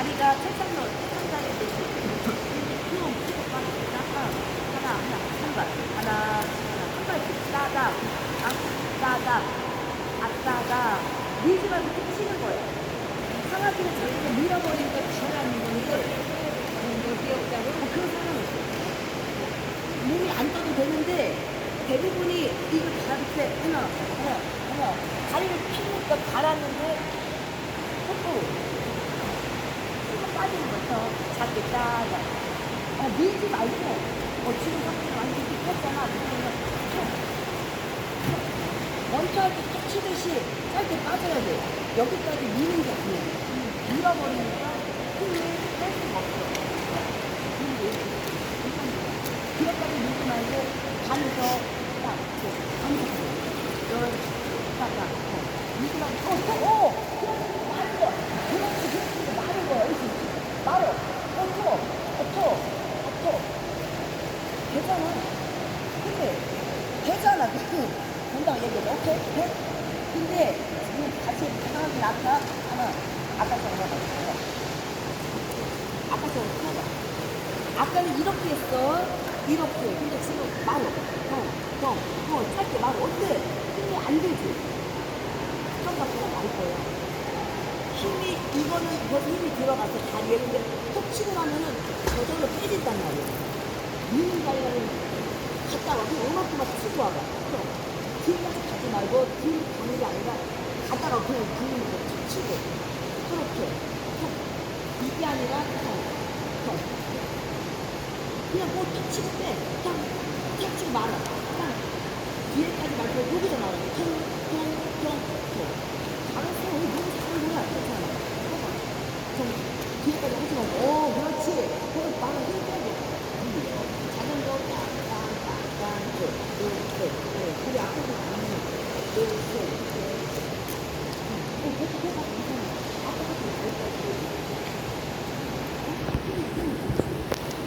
다리가 책상으로 책상다리 되시 이렇게. 무조건 따다. 하나 하나 한발. 하나 한발. 따다 따다 아따다 밀지만 이렇게 치는 거예요. 상아지는 저희를 밀어버리니까 지나는 건데 이거 귀엽다고 뭐 그런 사람 없어요. 몸이 안 떠도 되는데 대부분이 이거 다 이렇게 하나 하나 하나 다리를 피니까 갈았는데 속도 로. 힘 빠지는 거죠. 작게 짜자. 아, 밀지 말고. 어, 지금 상태가 완전 삐끗잖아. 그러면 툭. 먼저 할때 툭 치듯이 짧게 빠져야 돼. 여기까지 미는 게 아니야. 밀어버리니까 힘을 뺄 수가 없어. 뒤에까지 밀지 말고 가면서 딱, 가면서 열, 딱, 딱, 어. 밀지 말고, 어, 어, 어! 그렇지, 마른 거. 그렇지, 그렇지, 마른 거야, 이렇게. 말어. 어, 터, 어, 터, 어, 터. 되잖아. 근데, 되잖아. 그, 본다고 얘기해. 오케이? 돼? 근데, 지금 같이 하나는 아까, 하나, 아까처럼 해봐. 해봐. 아까처럼 해봐. 아까는 이렇게 했어. 이렇게. 근데 지금 말어. 형, 형, 형, 짧게 말어. 어때? 힘이 안 되지? 좀 밖에 날 거야. 힘 이, 이거는 벌써 힘이 들어가서 다리에. 근데 톡 치고 나면은 저절로 빼진단 말이야. 미는 다리는 갔다가 그냥 얼마큼만 치고 와봐. 그럼 뒤까지 가지 말고 뒤를 가는 게 아니라 갔다가 그냥 거툭 치고. 그렇게. 톡. 이게 아니라 톡. 톡. 그냥 뭐툭 치고 빼. 딱, 탁 치고 말아. 딱. 뒤에까지 말고 여기서 말아. 통, 통, 통, 통. 알았어. 우리 너무 잘하는 거야. 괜찮아. 해봐. 좀 뒤에까지 하지 말고. 오, 그렇지. 그럼 말아. 힘 빼고. 작은 거, 딱, 딱, 딱, 딱, 둘, 둘, 셋. 네. 우리 앞에서 가는 둘, 셋, 넷. 어, 계속 해봐. 괜찮아. 앞에서 가는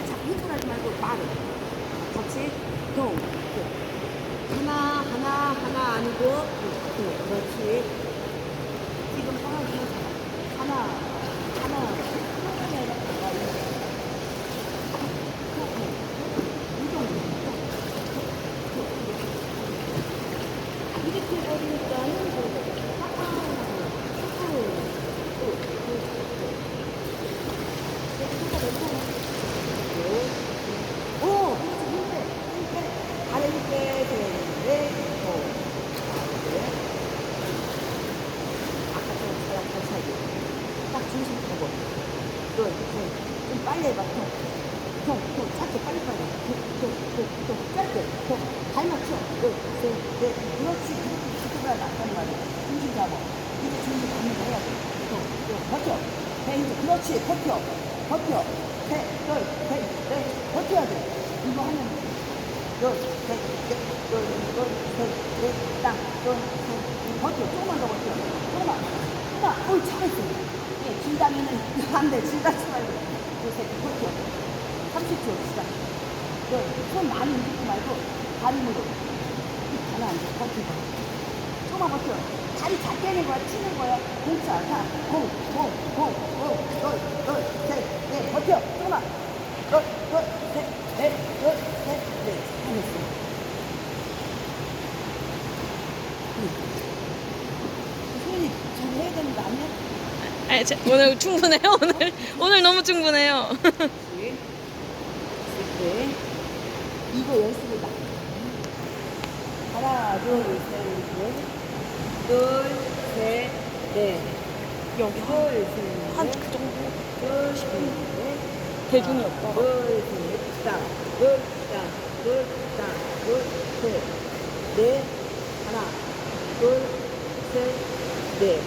자, 힘을 하지 말고 말을. 같이 동. 하나, 하나, 하나 아니고, 동. 그렇지. 지금 떨어지면 하나, 하나, 하나 아니라 하나, 이 정도. 이렇게 해버리니까는 뭐, 오, 그렇지, 힘 빼, 힘 빼. 아래 힘 빼, 셋, 넷, 오. 그래. 아까처럼 잘, 잘 차기. 딱 중심 보고. 너, 좀, 좀 빨리 해봐, 통, 짧게, 빨리, 빨리. 통, 통, 통, 통, 짧게. 통, 발 맞춰. 넷. 그렇지, 그렇게 지켜봐야 낫단 말이야. 중심 잡아. 이제 중심 잡는 거 해야 돼. 통, 통, 버텨. 배힘 줘. 그렇지, 버텨. 버텨. 셋, 둘, 셋, 넷. 버텨야 돼. 이거 하면 둘, 셋, 넷, 둘, 둘, 셋, 넷, 땅, 둘, 셋, 넷. 버텨. 조금만 더 버텨. 조금만. 조금만. 어이, 잘했어. 예, 진다면은 안 돼. 진다지 말고. 둘, 셋, 버텨. 30초 시작. 둘, 손 많이 움직이지 말고 다리 안 돼. 버티고. 조금만 버텨. 다리 작게 하는 거야, 치는 거야. 공차, 자, 공, 공, 공, 공, 둘, 둘, 셋, 넷, 버텨. 조금만. 둘, 둘, 셋, 넷, 둘, 셋, 넷. 잘했어. 소연이 잘 해야 되는 거 아니야? 아니, 제- 오늘 충분해요. 오늘 오늘 너무 충분해요. 네. 이거 연습을 막. 하나, 둘, 셋, 넷. 둘, 셋, 넷. 여기 둘, 셋, 넷. 한그 정도 둘, 셋, 넷. 대중이 없다가. 둘, 셋, 땅. 둘, 땅. 둘, 땅. 둘, 셋, 넷. 하나, 둘, 셋, 넷.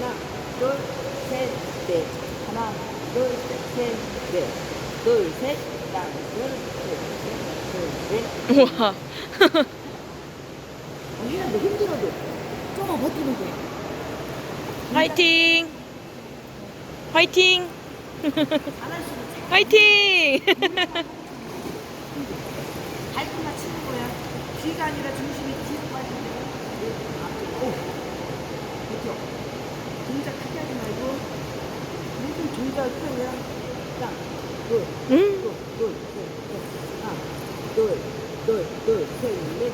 하나, 둘, 셋, 넷. 하나, 둘, 셋, 넷. 둘, 셋, 땅. 둘, 셋, 넷. 둘, 셋. 우와. 돼. 힘들어도. 조금만 버티면 돼. 화이팅. 화이팅. 화이팅. 발끝만 치는 거야. 뒤가 아니라 중심이 뒤로 빠지는 거야. 앞으로. 오. 버텨. 동작 크게 하지 말고 무슨 동작 표현이야? 딱 둘, 응? 둘, 둘, 셋, 셋, 하나, 둘, 둘, 둘, 셋, 넷.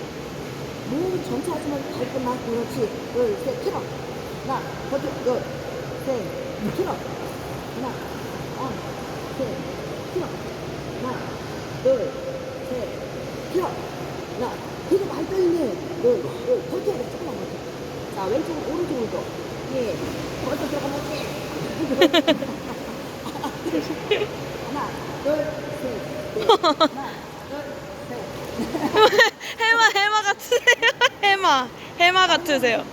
너무 정차하지 말고 발끝만 그렇지 둘, 셋, 틀어. 하나, 버텨, 둘, 셋, 틀어. 하나, 하나, 셋, 틀어. 하나, 둘, 셋, 틀어. 하나, 계속 발전이네 둘, 둘, 버텨야 돼, 조금만 버텨. 자, 왼쪽, 오른쪽으로 더. 예. 벌써. 하나, 둘, 셋, 넷. 하나, 둘, 셋. 해마 해마 같으세요. 해마 해마 같으세요.